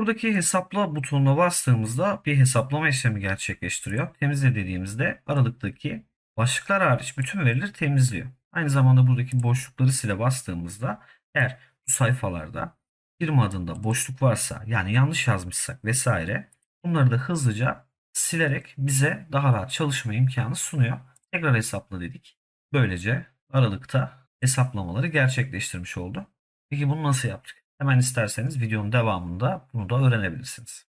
Buradaki hesapla butonuna bastığımızda bir hesaplama işlemi gerçekleştiriyor. Temizle dediğimizde aralıktaki başlıklar hariç bütün verileri temizliyor. Aynı zamanda buradaki boşlukları sile bastığımızda eğer bu sayfalarda firma adında boşluk varsa yani yanlış yazmışsak vesaire bunları da hızlıca silerek bize daha rahat çalışma imkanı sunuyor. Tekrar hesapla dedik. Böylece aralıkta hesaplamaları gerçekleştirmiş oldu. Peki bunu nasıl yaptık? Hemen isterseniz videonun devamında bunu da öğrenebilirsiniz.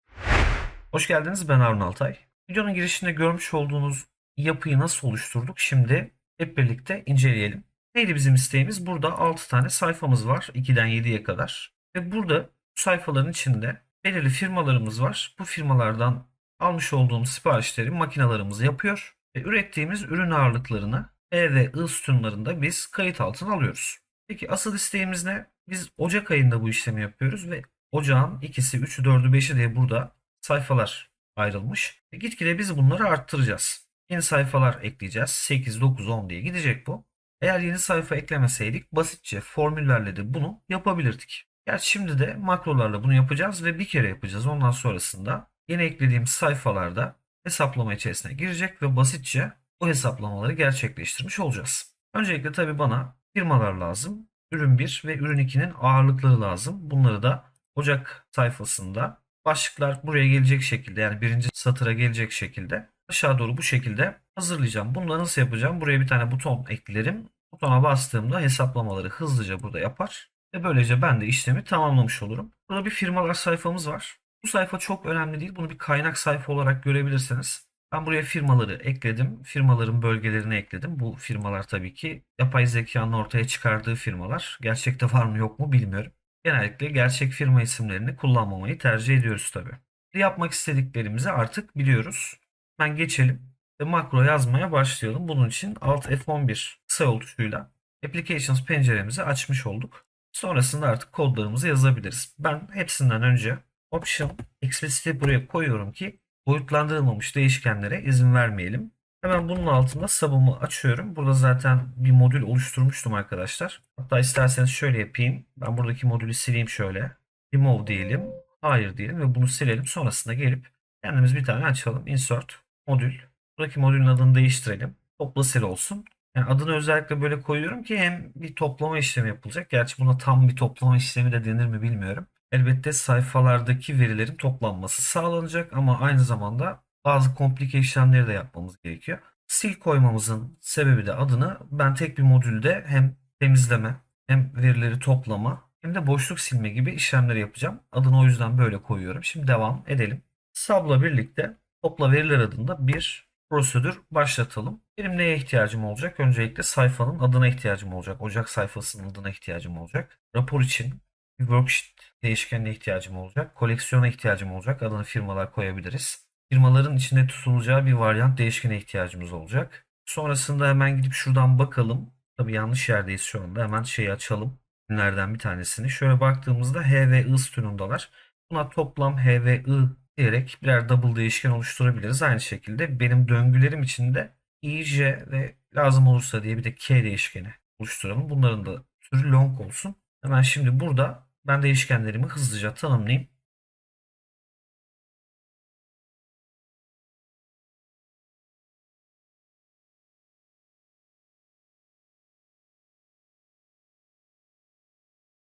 Hoş geldiniz ben Harun Altay. Videonun girişinde görmüş olduğunuz yapıyı nasıl oluşturduk şimdi hep birlikte inceleyelim. Neydi bizim isteğimiz? Burada 6 tane sayfamız var 2'den 7'ye kadar. Ve burada bu sayfaların içinde belirli firmalarımız var. Bu firmalardan almış olduğumuz siparişleri makinalarımız yapıyor ve ürettiğimiz ürün ağırlıklarını E ve I sütunlarında biz kayıt altına alıyoruz. Peki asıl isteğimiz ne? Biz Ocak ayında bu işlemi yapıyoruz ve Ocağın 2'si, 3'ü, 4'ü, 5'i diye burada sayfalar ayrılmış. E gitgide biz bunları arttıracağız. Yeni sayfalar ekleyeceğiz. 8, 9, 10 diye gidecek bu. Eğer yeni sayfa eklemeseydik basitçe formüllerle de bunu yapabilirdik. Gerçi şimdi de makrolarla bunu yapacağız ve bir kere yapacağız. Ondan sonrasında yeni eklediğimiz sayfalarda hesaplama içerisine girecek ve basitçe bu hesaplamaları gerçekleştirmiş olacağız. Öncelikle tabii bana firmalar lazım. Ürün 1 ve ürün 2'nin ağırlıkları lazım. Bunları da Ocak sayfasında başlıklar buraya gelecek şekilde yani birinci satıra gelecek şekilde aşağı doğru bu şekilde hazırlayacağım. Bunu nasıl yapacağım? Buraya bir tane buton eklerim. Butona bastığımda hesaplamaları hızlıca burada yapar. Ve böylece ben de işlemi tamamlamış olurum. Burada bir firmalar sayfamız var. Bu sayfa çok önemli değil. Bunu bir kaynak sayfa olarak görebilirsiniz. Ben buraya firmaları ekledim. Firmaların bölgelerini ekledim. Bu firmalar tabii ki yapay zekanın ortaya çıkardığı firmalar. Gerçekte var mı yok mu bilmiyorum. Genellikle gerçek firma isimlerini kullanmamayı tercih ediyoruz tabii. Yapmak istediklerimizi artık biliyoruz. Ben geçelim ve makro yazmaya başlayalım. Bunun için Alt F11 kısa yol tuşuyla Applications penceremizi açmış olduk. Sonrasında artık kodlarımızı yazabiliriz. Ben hepsinden önce Option Explicit'i buraya koyuyorum ki boyutlandırılmamış değişkenlere izin vermeyelim. Hemen bunun altında sub'ımı açıyorum. Burada zaten bir modül oluşturmuştum arkadaşlar. Hatta isterseniz şöyle yapayım. Ben buradaki modülü sileyim şöyle. Remove diyelim. Hayır diyelim ve bunu silelim. Sonrasında gelip kendimiz bir tane açalım. Insert modül. Buradaki modülün adını değiştirelim. Topla sil olsun. Yani adını özellikle böyle koyuyorum ki hem bir toplama işlemi yapılacak. Gerçi buna tam bir toplama işlemi de denir mi bilmiyorum. Elbette sayfalardaki verilerin toplanması sağlanacak ama aynı zamanda bazı komplike işlemleri de yapmamız gerekiyor. Sil koymamızın sebebi de adını ben tek bir modülde hem temizleme hem verileri toplama hem de boşluk silme gibi işlemleri yapacağım. Adını o yüzden böyle koyuyorum. Şimdi devam edelim. Sub'la birlikte topla veriler adında bir prosedür başlatalım. Benim neye ihtiyacım olacak? Öncelikle sayfanın adına ihtiyacım olacak. Ocak sayfasının adına ihtiyacım olacak. Rapor için worksheet değişkenine ihtiyacım olacak. Koleksiyona ihtiyacım olacak. Adını firmalar koyabiliriz. Firmaların içinde tutulacağı bir varyant değişkene ihtiyacımız olacak. Sonrasında hemen gidip şuradan bakalım. Tabii yanlış yerdeyiz şu anda. Hemen şeyi açalım. Ürünlerden bir tanesini. Şöyle baktığımızda H ve I sütunundalar. Buna toplam H ve I diyerek birer double değişken oluşturabiliriz. Aynı şekilde benim döngülerim içinde I, J ve lazım olursa diye bir de K değişkeni oluşturalım. Bunların da türü long olsun. Hemen şimdi burada ben değişkenlerimi hızlıca tanımlayayım.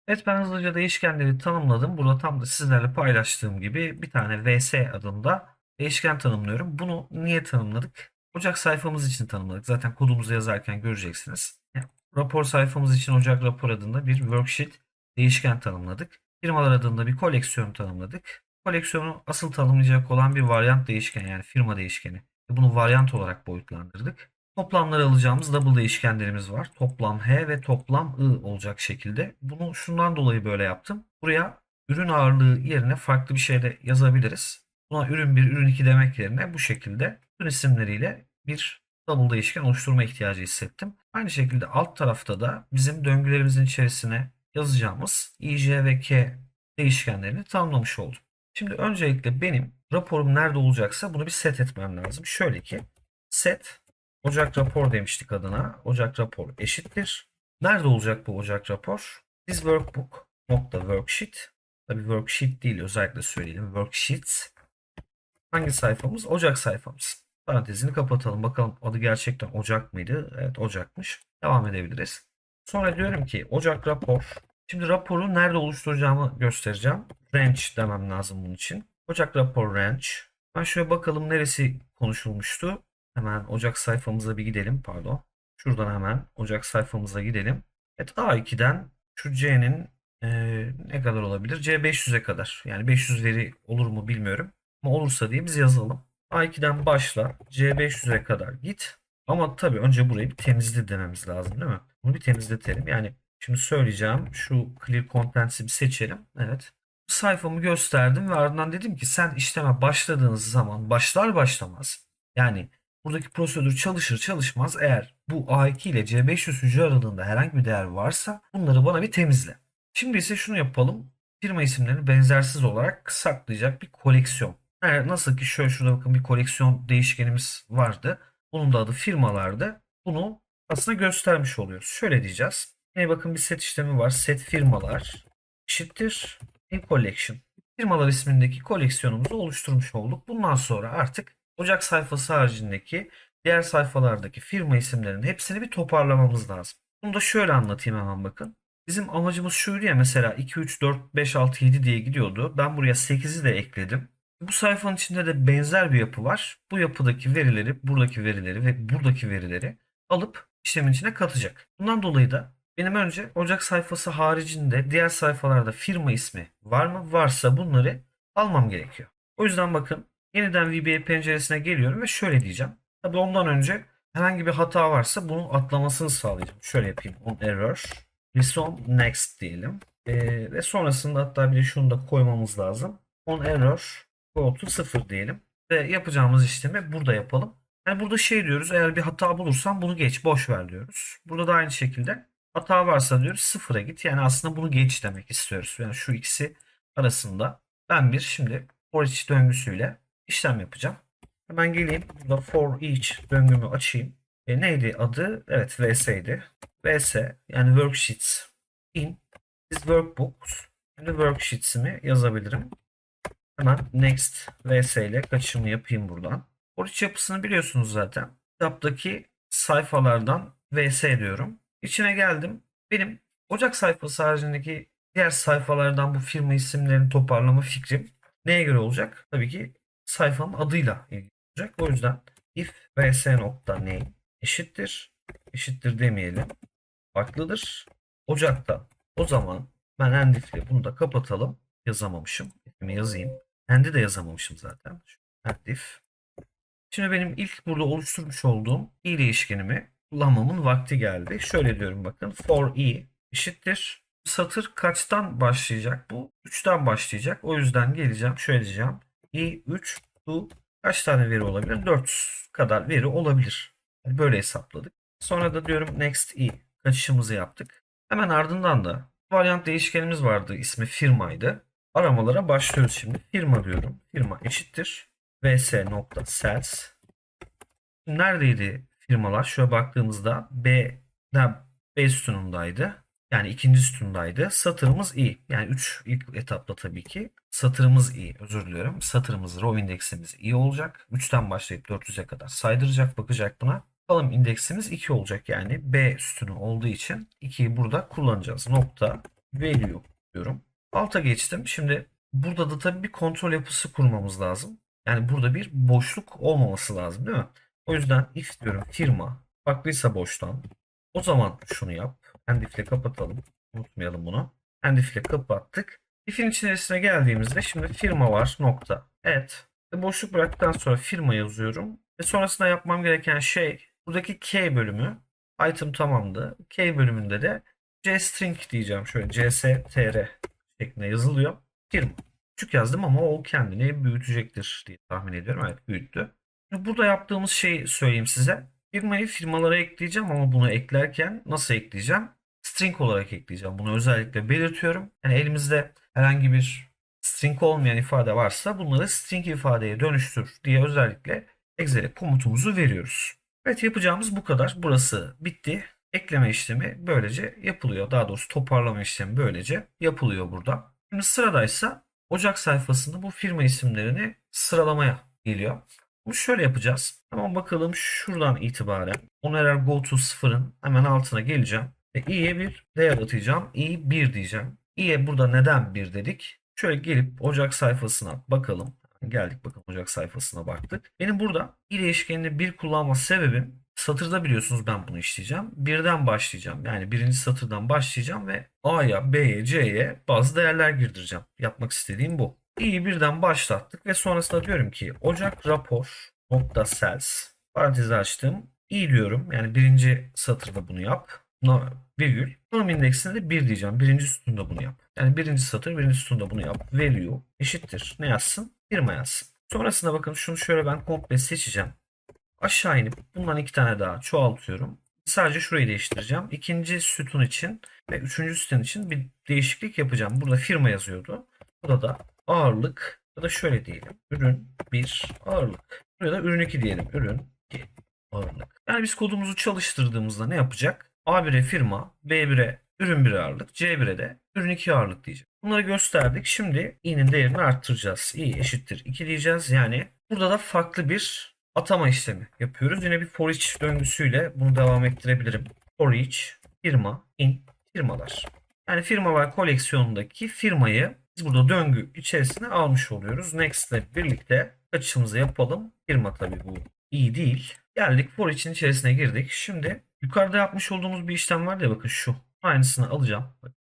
Evet ben hızlıca değişkenleri tanımladım. Burada tam da sizlerle paylaştığım gibi bir tane vs adında değişken tanımlıyorum. Bunu niye tanımladık? Ocak sayfamız için tanımladık. Zaten kodumuzu yazarken göreceksiniz. Yani rapor sayfamız için Ocak rapor adında bir worksheet değişken tanımladık. Firmalar adında bir koleksiyon tanımladık. Koleksiyonu asıl tanımlayacak olan bir varyant değişken yani firma değişkeni. Bunu varyant olarak boyutlandırdık. Toplamları alacağımız double değişkenlerimiz var. Toplam H ve toplam I olacak şekilde. Bunu şundan dolayı böyle yaptım. Buraya ürün ağırlığı yerine farklı bir şey de yazabiliriz. Buna ürün 1, ürün 2 demek yerine bu şekilde ürün isimleriyle bir double değişken oluşturma ihtiyacı hissettim. Aynı şekilde alt tarafta da bizim döngülerimizin içerisine yazacağımız I, J ve K değişkenlerini tanımlamış oldum. Şimdi öncelikle benim raporum nerede olacaksa bunu bir set etmem lazım. Şöyle ki set Ocak rapor demiştik adına. Ocak rapor eşittir. Nerede olacak bu Ocak rapor? This workbook nokta worksheet Tabii worksheet değil özellikle söyleyelim. Worksheets. Hangi sayfamız? Ocak sayfamız. Parantezini kapatalım. Bakalım adı gerçekten Ocak mıydı? Evet Ocak'mış. Devam edebiliriz. Sonra diyorum ki Ocak rapor. Şimdi raporu nerede oluşturacağımı göstereceğim. Range demem lazım bunun için. Ocak rapor range. Ben şöyle bakalım neresi konuşulmuştu. Hemen Ocak sayfamıza bir gidelim. Pardon. Şuradan hemen Ocak sayfamıza gidelim. Evet A2'den şu C'nin eee, ne kadar olabilir? C500'e kadar. Yani 500 veri olur mu bilmiyorum. Ama olursa diye biz yazalım. A2'den başla. C500'e kadar git. Ama tabii önce burayı bir temizle dememiz lazım değil mi? Bunu bir temizletelim. Yani şimdi söyleyeceğim. Şu clear contents'i bir seçelim. Evet. Sayfamı gösterdim ve ardından dedim ki sen işleme başladığınız zaman başlar başlamaz. Yani buradaki prosedür çalışır çalışmaz eğer bu A2 ile C500 hücre aralığında herhangi bir değer varsa bunları bana bir temizle. Şimdi ise şunu yapalım. Firma isimlerini benzersiz olarak saklayacak bir koleksiyon. Yani nasıl ki şöyle şurada bakın bir koleksiyon değişkenimiz vardı. Bunun da adı firmalardı. Bunu aslında göstermiş oluyoruz. Şöyle diyeceğiz. Yine bakın bir set işlemi var. Set firmalar eşittir in collection. Firmalar ismindeki koleksiyonumuzu oluşturmuş olduk. Bundan sonra artık Ocak sayfası haricindeki diğer sayfalardaki firma isimlerinin hepsini bir toparlamamız lazım. Bunu da şöyle anlatayım hemen bakın. Bizim amacımız şuydu ya mesela 2, 3, 4, 5, 6, 7 diye gidiyordu. Ben buraya 8'i de ekledim. Bu sayfanın içinde de benzer bir yapı var. Bu yapıdaki verileri, buradaki verileri ve buradaki verileri alıp işlemin içine katacak. Bundan dolayı da benim önce Ocak sayfası haricinde diğer sayfalarda firma ismi var mı? Varsa bunları almam gerekiyor. O yüzden bakın yeniden VBA penceresine geliyorum ve şöyle diyeceğim. Tabii ondan önce herhangi bir hata varsa bunun atlamasını sağlayacağım. Şöyle yapayım. On error. Resume next diyelim. Ee, ve sonrasında hatta bir de şunu da koymamız lazım. On error go to 0 diyelim. Ve yapacağımız işlemi burada yapalım. Yani burada şey diyoruz eğer bir hata bulursan bunu geç boş ver diyoruz. Burada da aynı şekilde hata varsa diyoruz sıfıra git. Yani aslında bunu geç demek istiyoruz. Yani şu ikisi arasında ben bir şimdi for each döngüsüyle işlem yapacağım. Hemen geleyim burada for each döngümü açayım. E, neydi adı? Evet vs'ydi. vs yani worksheets in is workbooks. Şimdi worksheets'imi yazabilirim. Hemen next vs ile kaçışımı yapayım buradan. Oruç yapısını biliyorsunuz zaten. Kitaptaki sayfalardan vs diyorum. İçine geldim. Benim Ocak sayfası haricindeki diğer sayfalardan bu firma isimlerini toparlama fikrim neye göre olacak? Tabii ki sayfanın adıyla ilgili olacak. O yüzden if vs.name eşittir. Eşittir demeyelim. Farklıdır. Ocak'ta o zaman ben endif'le bunu da kapatalım. Yazamamışım. If'imi yazayım. Endi de yazamamışım zaten. Endif. Şimdi benim ilk burada oluşturmuş olduğum i değişkenimi kullanmamın vakti geldi. Şöyle diyorum bakın. For i eşittir. Satır kaçtan başlayacak bu? 3'ten başlayacak. O yüzden geleceğim. Şöyle diyeceğim. i 3 bu kaç tane veri olabilir? 400 kadar veri olabilir. Yani böyle hesapladık. Sonra da diyorum next i kaçışımızı yaptık. Hemen ardından da varyant değişkenimiz vardı. İsmi firmaydı. Aramalara başlıyoruz şimdi. Firma diyorum. Firma eşittir. vs.sales Neredeydi firmalar? Şöyle baktığımızda B'den B sütunundaydı. Yani ikinci sütundaydı. Satırımız i. Yani 3 ilk etapta tabii ki. Satırımız i. Özür diliyorum. Satırımız row indeksimiz i olacak. 3'ten başlayıp 400'e kadar saydıracak. Bakacak buna. Column indeksimiz 2 olacak. Yani B sütunu olduğu için 2'yi burada kullanacağız. Nokta value diyorum. Alta geçtim. Şimdi burada da tabii bir kontrol yapısı kurmamız lazım. Yani burada bir boşluk olmaması lazım değil mi? O yüzden if diyorum firma farklıysa boştan o zaman şunu yap. Endif'le kapatalım. Unutmayalım bunu. Endif'le kapattık. If'in içerisine geldiğimizde şimdi firma var nokta. Evet. Ve boşluk bıraktıktan sonra firma yazıyorum. Ve sonrasında yapmam gereken şey buradaki K bölümü item tamamdı. K bölümünde de string diyeceğim. Şöyle cstr şeklinde yazılıyor. Firma. Küçük yazdım ama o kendini büyütecektir diye tahmin ediyorum. Evet büyüttü. Burada yaptığımız şeyi söyleyeyim size. Firmayı firmalara ekleyeceğim ama bunu eklerken nasıl ekleyeceğim? String olarak ekleyeceğim. Bunu özellikle belirtiyorum. Yani elimizde herhangi bir string olmayan ifade varsa bunları string ifadeye dönüştür diye özellikle Excel'e komutumuzu veriyoruz. Evet yapacağımız bu kadar. Burası bitti. Ekleme işlemi böylece yapılıyor. Daha doğrusu toparlama işlemi böylece yapılıyor burada. Şimdi sıradaysa Ocak sayfasında bu firma isimlerini sıralamaya geliyor. Bunu şöyle yapacağız. Hemen bakalım şuradan itibaren Onerer Go to 0'ın hemen altına geleceğim. Ve i'ye bir değer atacağım. i 1 diyeceğim. i'ye burada neden 1 dedik? Şöyle gelip Ocak sayfasına bakalım. Geldik bakın Ocak sayfasına baktık. Benim burada i değişkenini 1 kullanma sebebim satırda biliyorsunuz ben bunu işleyeceğim. Birden başlayacağım. Yani birinci satırdan başlayacağım ve A'ya, B'ye, C'ye bazı değerler girdireceğim. Yapmak istediğim bu. İyi birden başlattık ve sonrasında diyorum ki Ocak rapor nokta cells parantezi açtım. İyi diyorum. Yani birinci satırda bunu yap. No, virgül. Konum indeksine de 1 diyeceğim. Birinci sütunda bunu yap. Yani birinci satır birinci sütunda bunu yap. Value eşittir. Ne yazsın? Firma yazsın. Sonrasında bakın şunu şöyle ben komple seçeceğim. Aşağı inip bundan iki tane daha çoğaltıyorum. Sadece şurayı değiştireceğim. İkinci sütun için ve üçüncü sütun için bir değişiklik yapacağım. Burada firma yazıyordu. Burada da ağırlık ya da şöyle diyelim. Ürün 1 ağırlık. Buraya da ürün 2 diyelim. Ürün 2 ağırlık. Yani biz kodumuzu çalıştırdığımızda ne yapacak? A1'e firma, B1'e ürün 1 ağırlık, C1'e de ürün 2 ağırlık diyecek. Bunları gösterdik. Şimdi i'nin değerini arttıracağız. i eşittir 2 diyeceğiz. Yani burada da farklı bir atama işlemi yapıyoruz. Yine bir for each döngüsüyle bunu devam ettirebilirim. For each firma in firmalar. Yani firmalar koleksiyonundaki firmayı biz burada döngü içerisine almış oluyoruz. Next ile birlikte kaçışımızı yapalım. Firma tabii bu iyi değil. Geldik for each'in içerisine girdik. Şimdi yukarıda yapmış olduğumuz bir işlem var ya bakın şu. Aynısını alacağım.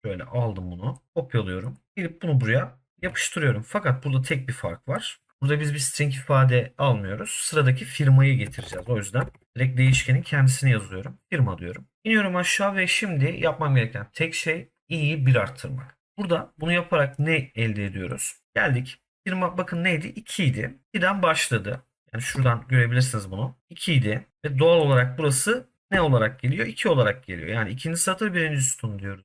Şöyle aldım bunu. Kopyalıyorum. Gelip bunu buraya yapıştırıyorum. Fakat burada tek bir fark var. Burada biz bir string ifade almıyoruz. Sıradaki firmayı getireceğiz. O yüzden direkt değişkenin kendisini yazıyorum. Firma diyorum. İniyorum aşağı ve şimdi yapmam gereken tek şey i'yi bir arttırmak. Burada bunu yaparak ne elde ediyoruz? Geldik. Firma bakın neydi? 2 idi. 2'den başladı. Yani şuradan görebilirsiniz bunu. 2 idi. Ve doğal olarak burası ne olarak geliyor? 2 olarak geliyor. Yani ikinci satır birinci sütun diyoruz.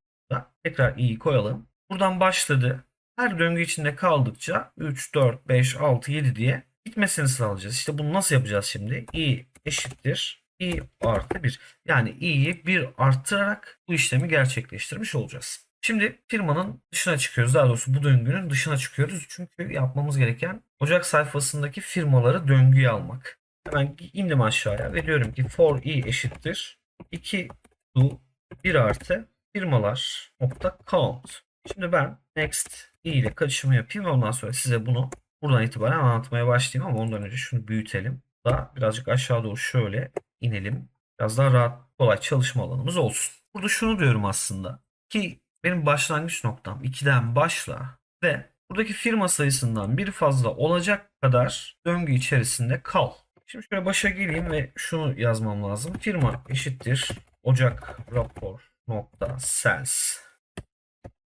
Tekrar i'yi koyalım. Buradan başladı. Her döngü içinde kaldıkça 3, 4, 5, 6, 7 diye gitmesini sağlayacağız. İşte bunu nasıl yapacağız şimdi? i eşittir i artı 1. Yani i'yi 1 arttırarak bu işlemi gerçekleştirmiş olacağız. Şimdi firmanın dışına çıkıyoruz. Daha doğrusu bu döngünün dışına çıkıyoruz. Çünkü yapmamız gereken Ocak sayfasındaki firmaları döngüye almak. Hemen indim aşağıya ve diyorum ki for i eşittir 2 to 1 artı firmalar nokta count. Şimdi ben next i ile kaçışımı yapayım ve ondan sonra size bunu buradan itibaren anlatmaya başlayayım ama ondan önce şunu büyütelim. Daha birazcık aşağı doğru şöyle inelim. Biraz daha rahat kolay çalışma alanımız olsun. Burada şunu diyorum aslında ki benim başlangıç noktam 2'den başla ve buradaki firma sayısından bir fazla olacak kadar döngü içerisinde kal. Şimdi şöyle başa geleyim ve şunu yazmam lazım. Firma eşittir Ocak rapor nokta sales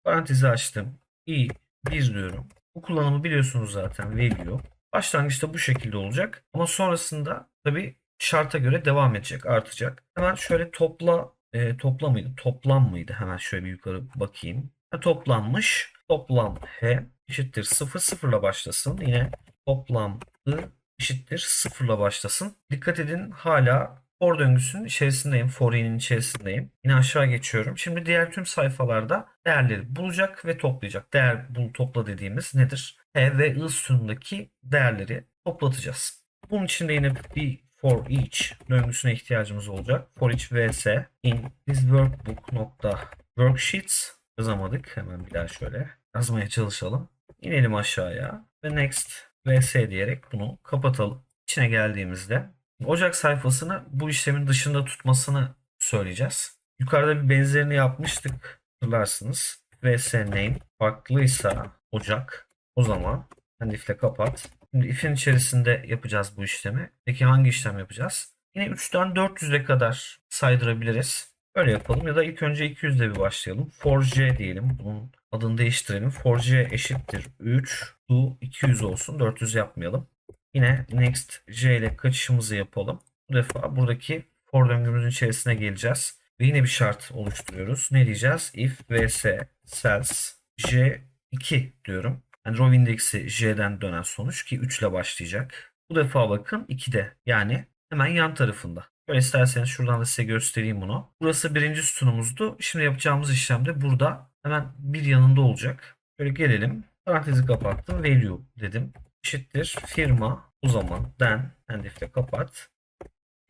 Parantezi açtım. İ 1 diyorum. Bu kullanımı biliyorsunuz zaten value. Başlangıçta bu şekilde olacak. Ama sonrasında tabi şarta göre devam edecek, artacak. Hemen şöyle topla e, topla mıydı? Toplam mıydı? Hemen şöyle bir yukarı bakayım. Ha, toplanmış. Toplam h eşittir 0 0 ile başlasın. Yine toplam i eşittir 0 ile başlasın. Dikkat edin hala for döngüsünün içerisindeyim. For i'nin içerisindeyim. Yine aşağı geçiyorum. Şimdi diğer tüm sayfalarda değerleri bulacak ve toplayacak. Değer bul topla dediğimiz nedir? H ve I sütunundaki değerleri toplatacağız. Bunun için de yine bir for each döngüsüne ihtiyacımız olacak. For each vs in this workbook nokta worksheets yazamadık. Hemen bir daha şöyle yazmaya çalışalım. İnelim aşağıya ve next vs diyerek bunu kapatalım. İçine geldiğimizde Ocak sayfasını bu işlemin dışında tutmasını söyleyeceğiz. Yukarıda bir benzerini yapmıştık hatırlarsınız. vs name farklıysa Ocak o zaman handifle kapat. Şimdi if'in içerisinde yapacağız bu işlemi. Peki hangi işlem yapacağız? Yine 3'ten 400'e kadar saydırabiliriz. Öyle yapalım ya da ilk önce 200 ile bir başlayalım. For j diyelim. Bunun adını değiştirelim. For j eşittir 3 to 200 olsun. 400 yapmayalım. Yine next j ile kaçışımızı yapalım. Bu defa buradaki for döngümüzün içerisine geleceğiz. Ve yine bir şart oluşturuyoruz. Ne diyeceğiz? If vs cells j2 diyorum. Yani row indeksi j'den dönen sonuç ki 3 ile başlayacak. Bu defa bakın 2'de yani hemen yan tarafında. Böyle isterseniz şuradan da size göstereyim bunu. Burası birinci sütunumuzdu. Şimdi yapacağımız işlem de burada hemen bir yanında olacak. Şöyle gelelim. Parantezi kapattım. Value dedim. Eşittir firma o zaman den endif'te kapat.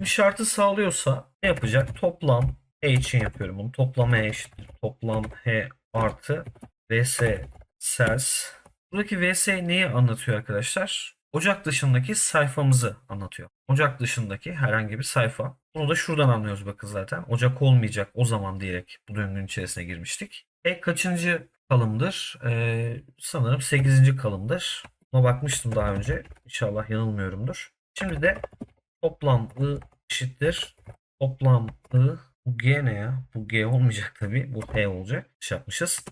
Bir şartı sağlıyorsa ne yapacak? Toplam E için yapıyorum bunu. Toplam E eşittir. Toplam H artı VS sales. Buradaki VS neyi anlatıyor arkadaşlar? Ocak dışındaki sayfamızı anlatıyor. Ocak dışındaki herhangi bir sayfa. Bunu da şuradan anlıyoruz bakın zaten. Ocak olmayacak o zaman diyerek bu döngünün içerisine girmiştik. E kaçıncı kalımdır? Ee, sanırım 8. kalımdır. Buna bakmıştım daha önce. İnşallah yanılmıyorumdur. Şimdi de toplam I eşittir. Toplam I bu G ne ya? Bu G olmayacak tabii. Bu H olacak. İş yapmışız.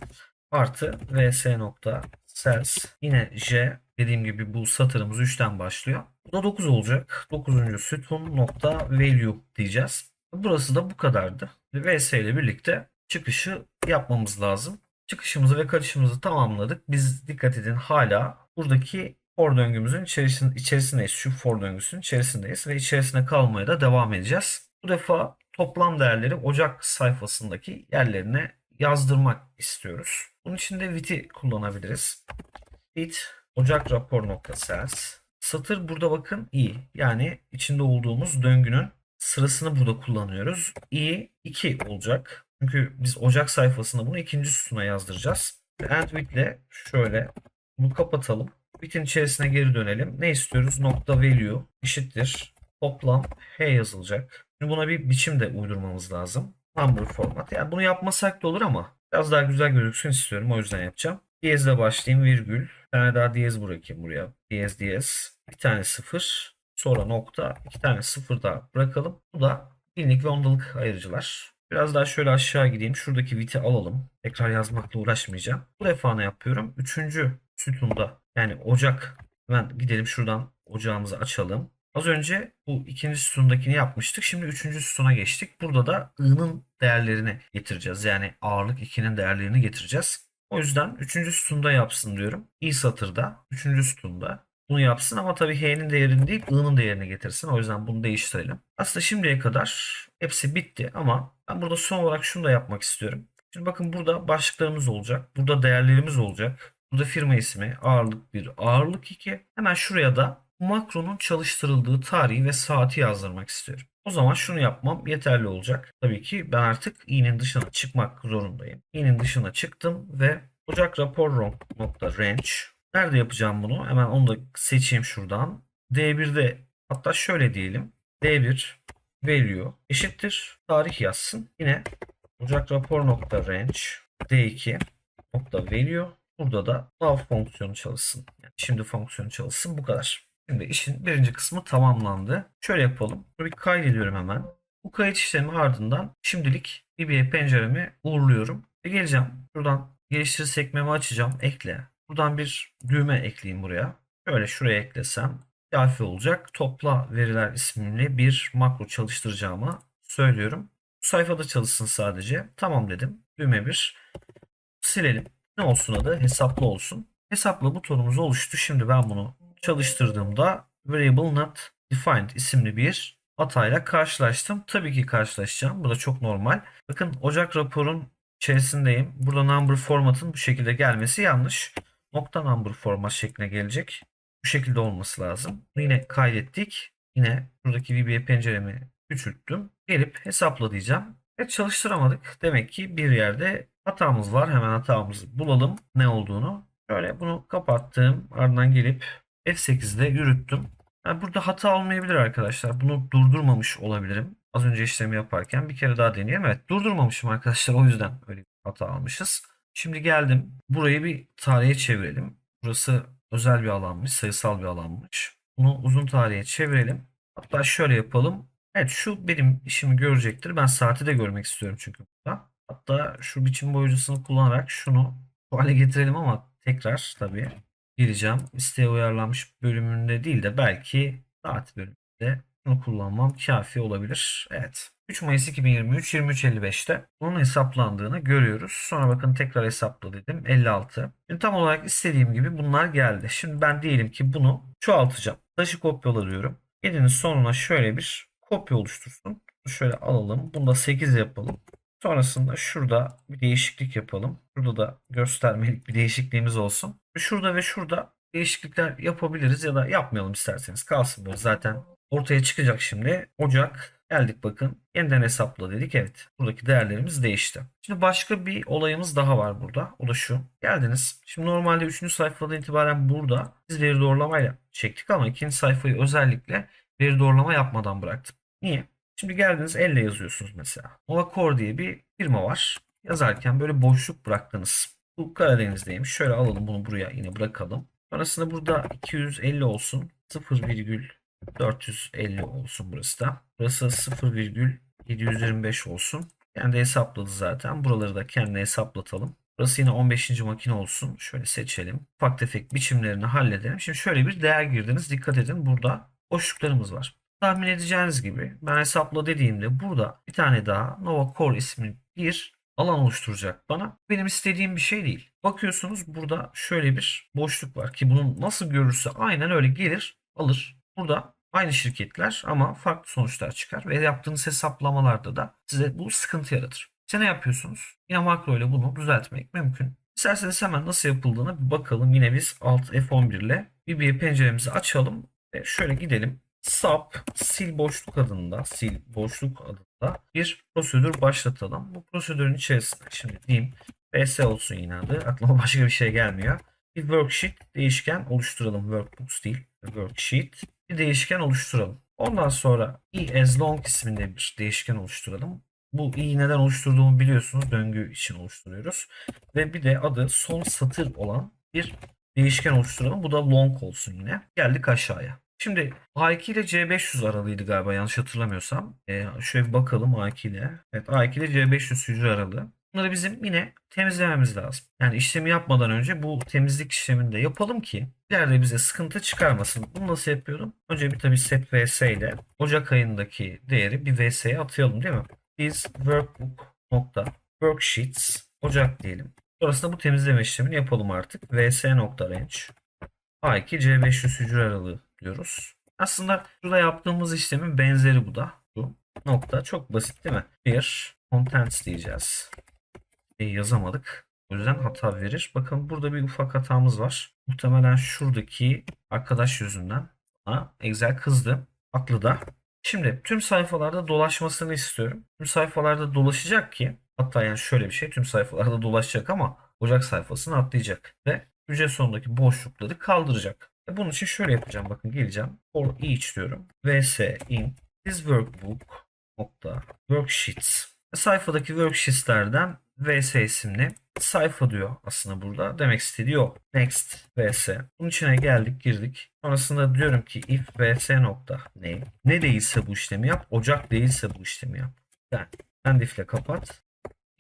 Artı vs nokta sales. Yine J dediğim gibi bu satırımız 3'ten başlıyor. Bu da 9 olacak. 9. sütun nokta value diyeceğiz. Burası da bu kadardı. Vs ile birlikte çıkışı yapmamız lazım. Çıkışımızı ve kaçışımızı tamamladık. Biz dikkat edin hala buradaki for döngümüzün içerisinde, içerisindeyiz. Şu for döngüsünün içerisindeyiz ve içerisine kalmaya da devam edeceğiz. Bu defa toplam değerleri Ocak sayfasındaki yerlerine yazdırmak istiyoruz. Bunun için de vit'i kullanabiliriz. Vit Ocak rapor nokta sales. Satır burada bakın i yani içinde olduğumuz döngünün sırasını burada kullanıyoruz. i 2 olacak. Çünkü biz Ocak sayfasında bunu ikinci sütuna yazdıracağız. End with ile şöyle bunu kapatalım. Bit'in içerisine geri dönelim. Ne istiyoruz? Nokta value eşittir. Toplam H yazılacak. Şimdi buna bir biçim de uydurmamız lazım. Number format. Yani bunu yapmasak da olur ama biraz daha güzel gözüksün istiyorum. O yüzden yapacağım. Diyezle başlayayım. Virgül. Bir tane daha diyez bırakayım buraya. Diyez diyez. Bir tane sıfır. Sonra nokta. iki tane sıfır daha bırakalım. Bu da binlik ve ondalık ayırıcılar. Biraz daha şöyle aşağı gideyim. Şuradaki viti alalım. Tekrar yazmakla uğraşmayacağım. Bu defa ne yapıyorum? Üçüncü sütunda yani Ocak. Hemen gidelim şuradan ocağımızı açalım. Az önce bu ikinci sütundakini yapmıştık. Şimdi üçüncü sütuna geçtik. Burada da I'nın değerlerini getireceğiz. Yani ağırlık 2'nin değerlerini getireceğiz. O yüzden üçüncü sütunda yapsın diyorum. İ satırda, üçüncü sütunda bunu yapsın ama tabii H'nin değerini değil I'nın değerini getirsin. O yüzden bunu değiştirelim. Aslında şimdiye kadar hepsi bitti ama ben burada son olarak şunu da yapmak istiyorum. Şimdi bakın burada başlıklarımız olacak. Burada değerlerimiz olacak. Burada firma ismi ağırlık 1, ağırlık 2. Hemen şuraya da makronun çalıştırıldığı tarihi ve saati yazdırmak istiyorum. O zaman şunu yapmam yeterli olacak. Tabii ki ben artık i'nin dışına çıkmak zorundayım. i'nin dışına çıktım ve Ocak rapor range. Nerede yapacağım bunu? Hemen onu da seçeyim şuradan. D1'de hatta şöyle diyelim. D1 value eşittir. Tarih yazsın. Yine Ocak rapor nokta range D2 nokta value. Burada da now fonksiyonu çalışsın. Yani şimdi fonksiyonu çalışsın. Bu kadar. Şimdi işin birinci kısmı tamamlandı. Şöyle yapalım. Bir kaydediyorum hemen. Bu kayıt işlemi ardından şimdilik BBA penceremi uğurluyorum. Ve geleceğim. Buradan geliştir sekmemi açacağım. Ekle. Buradan bir düğme ekleyeyim buraya. Şöyle şuraya eklesem kafi olacak. Topla veriler ismini bir makro çalıştıracağımı söylüyorum. Bu sayfada çalışsın sadece. Tamam dedim. Düğme bir. Silelim. Ne olsun adı? Hesaplı olsun. Hesaplı butonumuz oluştu. Şimdi ben bunu çalıştırdığımda variable not defined isimli bir hatayla karşılaştım. Tabii ki karşılaşacağım. Bu da çok normal. Bakın Ocak raporun içerisindeyim. Burada number formatın bu şekilde gelmesi yanlış. Nokta number format şekline gelecek. Bu şekilde olması lazım. Yine kaydettik. Yine buradaki VBA penceremi küçülttüm. Gelip hesapla diyeceğim. Ve çalıştıramadık. Demek ki bir yerde hatamız var. Hemen hatamızı bulalım. Ne olduğunu. Şöyle bunu kapattım. Ardından gelip F8'de yürüttüm. Yani burada hata olmayabilir arkadaşlar. Bunu durdurmamış olabilirim. Az önce işlemi yaparken bir kere daha deneyelim. Evet durdurmamışım arkadaşlar. O yüzden öyle bir hata almışız. Şimdi geldim. Burayı bir tarihe çevirelim. Burası özel bir alanmış. Sayısal bir alanmış. Bunu uzun tarihe çevirelim. Hatta şöyle yapalım. Evet şu benim işimi görecektir. Ben saati de görmek istiyorum çünkü burada. Hatta şu biçim boyucusunu kullanarak şunu bu hale getirelim ama tekrar tabii gireceğim. İsteğe uyarlanmış bölümünde değil de belki saat bölümünde bunu kullanmam kafi olabilir. Evet. 3 Mayıs 2023 23.55'te bunun hesaplandığını görüyoruz. Sonra bakın tekrar hesapla dedim. 56. Şimdi tam olarak istediğim gibi bunlar geldi. Şimdi ben diyelim ki bunu çoğaltacağım. Taşı kopyala diyorum. 7'nin sonuna şöyle bir kopya oluştursun. Şöyle alalım. Bunu da 8 yapalım. Sonrasında şurada bir değişiklik yapalım. Burada da göstermelik bir değişikliğimiz olsun. Şurada ve şurada değişiklikler yapabiliriz ya da yapmayalım isterseniz. Kalsın böyle zaten ortaya çıkacak şimdi. Ocak geldik bakın. Yeniden hesapla dedik. Evet. Buradaki değerlerimiz değişti. Şimdi başka bir olayımız daha var burada. O da şu. Geldiniz. Şimdi normalde 3. sayfadan itibaren burada biz veri doğrulamayla çektik ama ikinci sayfayı özellikle veri doğrulama yapmadan bıraktım. Niye? Şimdi geldiniz elle yazıyorsunuz mesela. Nova Core diye bir firma var. Yazarken böyle boşluk bıraktınız. Bu Karadeniz'deymiş. Şöyle alalım bunu buraya yine bırakalım. Sonrasında burada 250 olsun. 0,450 olsun burası da. Burası 0,725 olsun. Kendi hesapladı zaten. Buraları da kendine hesaplatalım. Burası yine 15. makine olsun. Şöyle seçelim. Ufak tefek biçimlerini halledelim. Şimdi şöyle bir değer girdiniz. Dikkat edin burada boşluklarımız var. Tahmin edeceğiniz gibi ben hesapla dediğimde burada bir tane daha Nova Core ismi bir alan oluşturacak bana. Benim istediğim bir şey değil. Bakıyorsunuz burada şöyle bir boşluk var ki bunun nasıl görürse aynen öyle gelir alır. Burada aynı şirketler ama farklı sonuçlar çıkar ve yaptığınız hesaplamalarda da size bu sıkıntı yaratır. İşte ne yapıyorsunuz? Yine makro ile bunu düzeltmek mümkün. İsterseniz hemen nasıl yapıldığına bir bakalım. Yine biz Alt F11 ile BBA penceremizi açalım ve şöyle gidelim. Sap sil boşluk adında sil boşluk adında bir prosedür başlatalım. Bu prosedürün içerisinde şimdi diyeyim PS olsun yine adı. Aklıma başka bir şey gelmiyor. Bir worksheet değişken oluşturalım. Workbooks değil. Worksheet bir değişken oluşturalım. Ondan sonra e as long isminde bir değişken oluşturalım. Bu i'yi neden oluşturduğumu biliyorsunuz. Döngü için oluşturuyoruz. Ve bir de adı son satır olan bir değişken oluşturalım. Bu da long olsun yine. Geldik aşağıya. Şimdi A2 ile C500 aralığıydı galiba yanlış hatırlamıyorsam. Ee, şöyle bir bakalım A2 ile. Evet A2 ile C500 hücre aralığı. Bunları bizim yine temizlememiz lazım. Yani işlemi yapmadan önce bu temizlik işlemini de yapalım ki ileride bize sıkıntı çıkarmasın. Bunu nasıl yapıyorum? Önce bir tabii set vs ile Ocak ayındaki değeri bir vs'ye atayalım değil mi? Biz workbook nokta worksheets Ocak diyelim. Sonrasında bu temizleme işlemini yapalım artık. vs nokta range A2 C500 hücre aralığı diyoruz. Aslında şurada yaptığımız işlemin benzeri bu da. Bu nokta çok basit değil mi? Bir contents diyeceğiz. E, yazamadık. O yüzden hata verir. Bakın burada bir ufak hatamız var. Muhtemelen şuradaki arkadaş yüzünden bana Excel kızdı. Haklı da. Şimdi tüm sayfalarda dolaşmasını istiyorum. Tüm sayfalarda dolaşacak ki hatta yani şöyle bir şey tüm sayfalarda dolaşacak ama Ocak sayfasını atlayacak ve hücre sonundaki boşlukları kaldıracak. E bunun için şöyle yapacağım. Bakın geleceğim. For each diyorum. vs in this workbook nokta worksheets. Sayfadaki worksheets'lerden vs isimli sayfa diyor aslında burada. Demek istediği o. Next vs. Bunun içine geldik girdik. Sonrasında diyorum ki if vs nokta name. Ne değilse bu işlemi yap. Ocak değilse bu işlemi yap. Yani end if'le kapat.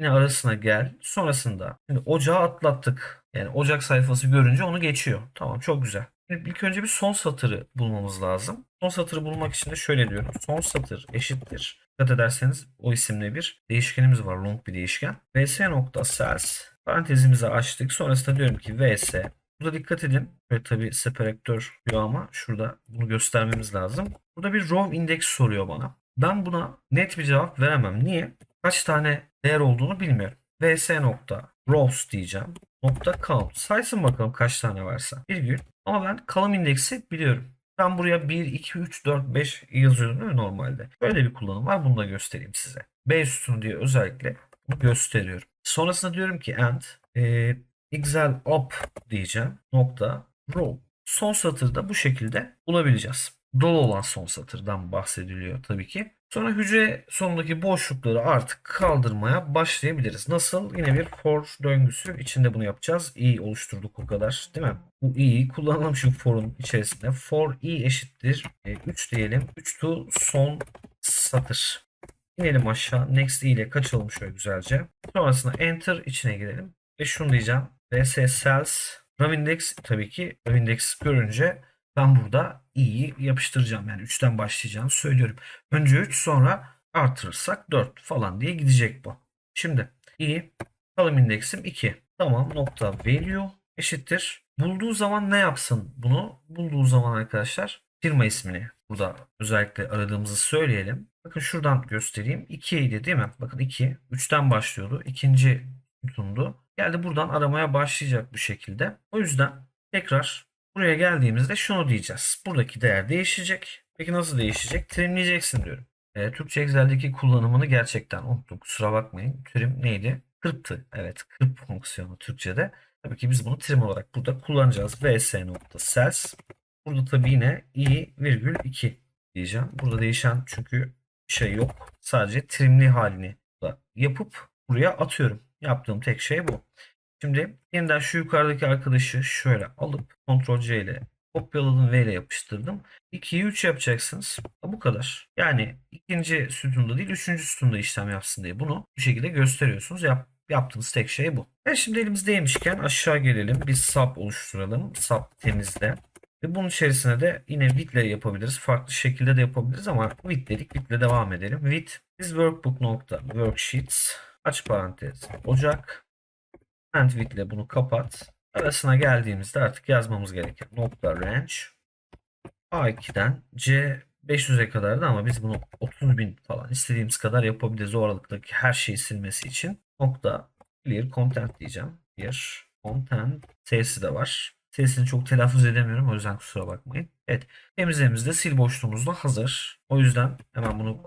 Yine arasına gel. Sonrasında şimdi ocağı atlattık. Yani ocak sayfası görünce onu geçiyor. Tamam çok güzel. Şimdi ilk önce bir son satırı bulmamız lazım. Son satırı bulmak için de şöyle diyorum. Son satır eşittir. Dikkat ederseniz o isimli bir değişkenimiz var. Long bir değişken. vs.cells parantezimizi açtık. Sonrasında diyorum ki vs Burada dikkat edin. Böyle tabi separaktör diyor ama şurada bunu göstermemiz lazım. Burada bir row index soruyor bana. Ben buna net bir cevap veremem. Niye? Kaç tane değer olduğunu bilmiyorum. vs nokta rows diyeceğim. Nokta count. Saysın bakalım kaç tane varsa. Virgül. Ama ben column indeksi biliyorum. Ben buraya 1, 2, 3, 4, 5 yazıyorum değil mi normalde? Böyle bir kullanım var. Bunu da göstereyim size. B sütunu diye özellikle gösteriyorum. Sonrasında diyorum ki and e, excel up diyeceğim. Nokta row. Son satırda bu şekilde bulabileceğiz. Dolu olan son satırdan bahsediliyor tabii ki. Sonra hücre sonundaki boşlukları artık kaldırmaya başlayabiliriz. Nasıl? Yine bir for döngüsü içinde bunu yapacağız. i oluşturduk o kadar değil mi? Bu i'yi kullanalım şu for'un içerisinde. For i eşittir 3 diyelim. 3 to son satır. İnelim aşağı. Next i ile kaçalım şöyle güzelce. Sonrasında enter içine girelim. Ve şunu diyeceğim. vs cells ram index tabii ki ram index görünce ben burada i'yi yapıştıracağım. Yani 3'ten başlayacağını söylüyorum. Önce 3 sonra artırırsak 4 falan diye gidecek bu. Şimdi i kalım indeksim 2. Tamam nokta value eşittir. Bulduğu zaman ne yapsın bunu? Bulduğu zaman arkadaşlar firma ismini burada özellikle aradığımızı söyleyelim. Bakın şuradan göstereyim. 2 idi değil mi? Bakın 2. 3'ten başlıyordu. İkinci sütundu. Geldi buradan aramaya başlayacak bu şekilde. O yüzden tekrar buraya geldiğimizde şunu diyeceğiz. Buradaki değer değişecek. Peki nasıl değişecek? Trimleyeceksin diyorum. E, Türkçe Excel'deki kullanımını gerçekten unuttum. Kusura bakmayın. Trim neydi? Kırptı. Evet kırp fonksiyonu Türkçe'de. Tabii ki biz bunu trim olarak burada kullanacağız. vs.cells. Burada tabii yine i virgül 2 diyeceğim. Burada değişen çünkü bir şey yok. Sadece trimli halini da yapıp buraya atıyorum. Yaptığım tek şey bu. Şimdi yeniden şu yukarıdaki arkadaşı şöyle alıp Ctrl C ile kopyaladım V ile yapıştırdım. 2'yi 3 yapacaksınız. Bu kadar. Yani ikinci sütunda değil üçüncü sütunda işlem yapsın diye bunu bu şekilde gösteriyorsunuz. Yap, yaptığınız tek şey bu. E şimdi elimizdeymişken aşağı gelelim. Bir sub oluşturalım. Sub temizle. Ve bunun içerisine de yine with ile yapabiliriz. Farklı şekilde de yapabiliriz ama with dedik. With ile devam edelim. With is workbook nokta worksheets aç parantez Ocak and with ile bunu kapat. Arasına geldiğimizde artık yazmamız gereken nokta range A2'den C 500'e kadardı ama biz bunu 30.000 falan istediğimiz kadar yapabiliriz o aralıktaki her şeyi silmesi için. Nokta clear content diyeceğim. Clear content S'si de var. Sesini çok telaffuz edemiyorum o yüzden kusura bakmayın. Evet temizlememiz sil boşluğumuz da hazır. O yüzden hemen bunu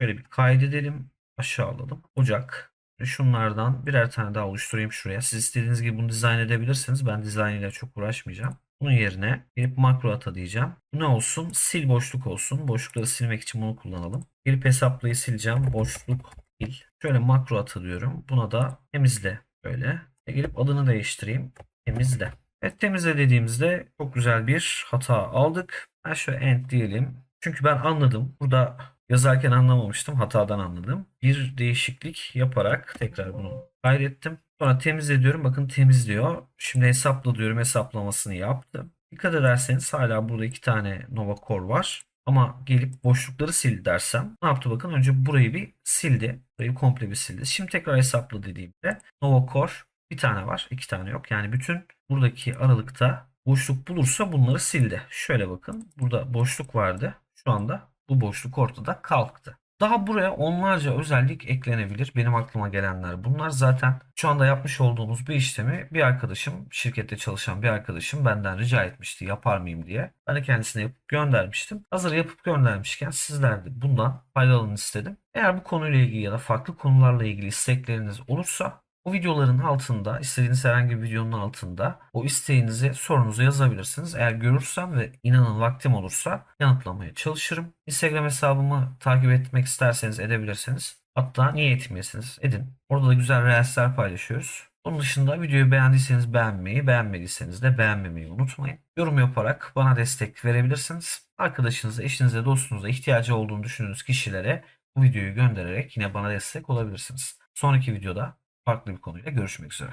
böyle bir kaydedelim. Aşağı alalım. Ocak. Şunlardan birer tane daha oluşturayım şuraya. Siz istediğiniz gibi bunu dizayn edebilirsiniz. Ben dizayn ile çok uğraşmayacağım. Bunun yerine gelip makro ata diyeceğim. Ne olsun? Sil boşluk olsun. Boşlukları silmek için bunu kullanalım. Gelip hesaplayı sileceğim. Boşluk sil. Şöyle makro ata diyorum. Buna da temizle. Böyle. Ve gelip adını değiştireyim. Temizle. Evet temizle dediğimizde çok güzel bir hata aldık. Ben şöyle end diyelim. Çünkü ben anladım. Burada yazarken anlamamıştım. Hatadan anladım. Bir değişiklik yaparak tekrar bunu kaydettim. Sonra temizle diyorum. Bakın temizliyor. Şimdi hesapla diyorum. Hesaplamasını yaptım. Dikkat ederseniz hala burada iki tane Nova Core var. Ama gelip boşlukları sil dersem ne yaptı bakın önce burayı bir sildi. Burayı komple bir sildi. Şimdi tekrar hesapla dediğimde Nova Core bir tane var. iki tane yok. Yani bütün buradaki aralıkta boşluk bulursa bunları sildi. Şöyle bakın. Burada boşluk vardı. Şu anda bu boşluk ortada kalktı. Daha buraya onlarca özellik eklenebilir. Benim aklıma gelenler bunlar. Zaten şu anda yapmış olduğumuz bir işlemi bir arkadaşım, şirkette çalışan bir arkadaşım benden rica etmişti yapar mıyım diye. Ben de kendisine yapıp göndermiştim. Hazır yapıp göndermişken sizler de bundan faydalanın istedim. Eğer bu konuyla ilgili ya da farklı konularla ilgili istekleriniz olursa bu videoların altında, istediğiniz herhangi bir videonun altında o isteğinizi, sorunuzu yazabilirsiniz. Eğer görürsem ve inanın vaktim olursa yanıtlamaya çalışırım. Instagram hesabımı takip etmek isterseniz edebilirsiniz. Hatta niye etmeyesiniz? Edin. Orada da güzel reelsler paylaşıyoruz. Bunun dışında videoyu beğendiyseniz beğenmeyi, beğenmediyseniz de beğenmemeyi unutmayın. Yorum yaparak bana destek verebilirsiniz. Arkadaşınıza, eşinize, dostunuza ihtiyacı olduğunu düşündüğünüz kişilere bu videoyu göndererek yine bana destek olabilirsiniz. Sonraki videoda farklı bir konuyla görüşmek üzere.